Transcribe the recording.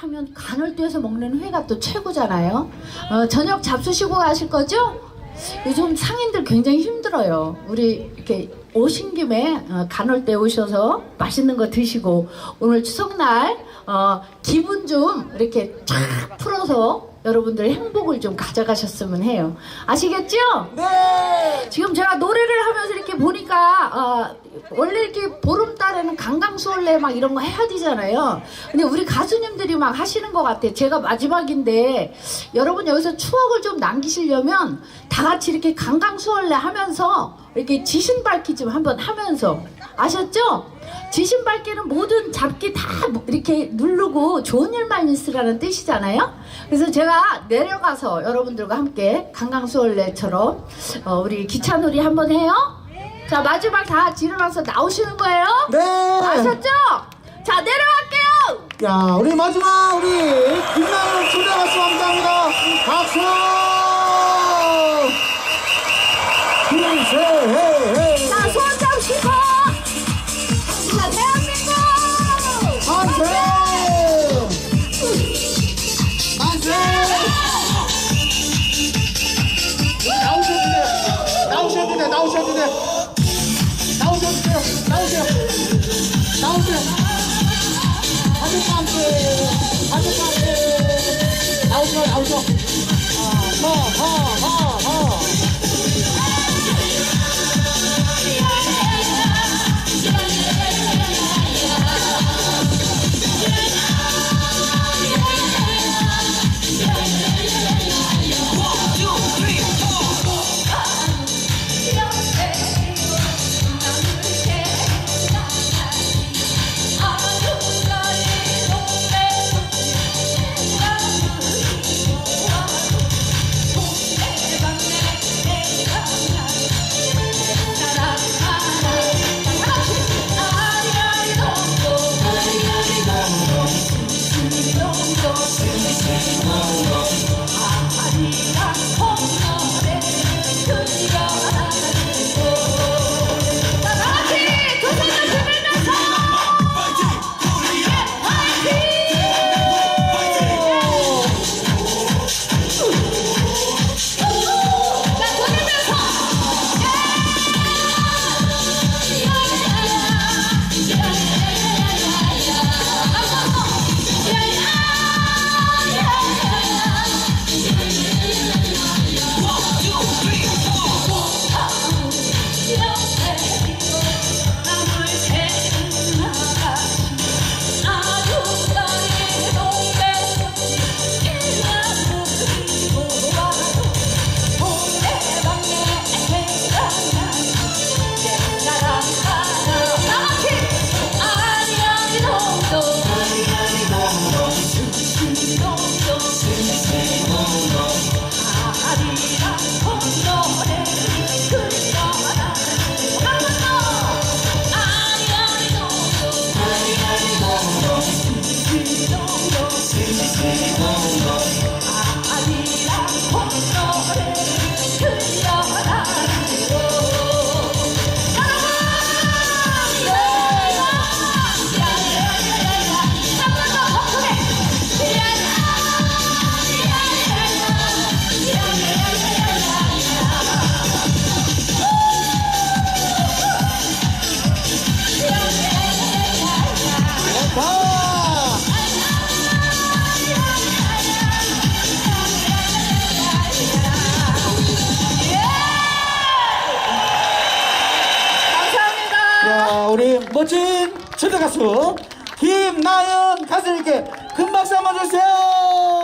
하면 간헐도에서 먹는 회가 또 최고잖아요. 어, 저녁 잡수시고 가실 거죠? 요즘 상인들 굉장히 힘들어요. 우리 이렇게 오신 김에 어, 간헐대 오셔서 맛있는 거 드시고 오늘 추석날 어, 기분 좀 이렇게 쫙 풀어서 여러분들 행복을 좀 가져가셨으면 해요. 아시겠죠? 네. 지금 제가 노래를 하면서 이렇게 보니까 어, 원래 이렇게 보름달에는 강강수월래 막 이런 거 해야 되잖아요. 근데 우리 가수님들이 막 하시는 것 같아요. 제가 마지막인데 여러분 여기서 추억을 좀 남기시려면 다 같이 이렇게 강강수월래 하면서 이렇게 지신 밝기 좀 한번 하면서 아셨죠? 지신 밝기는 모든 잡기 다 이렇게 누르고 좋은 일만 있으라는 뜻이잖아요. 그래서 제가 내려가서 여러분들과 함께 강강수월래처럼 어, 우리 기차놀이 한번 해요. 자 마지막 다 일어나서 나오시는 거예요. 네. 아셨죠? 자 내려갈게요. 야, 우리 마지막 우리 김나영 초대 가수 감사합니다. 박수! 돼, 나오셔도 돼요, 나오세요. 나오세요. 가족과 함께, 가족과 함께. 나오셔, 나오셔. 하, 하, 하, 하. 자! 우리 멋진 초대 가수 김나연 가수님께 큰 박수 한번 주세요.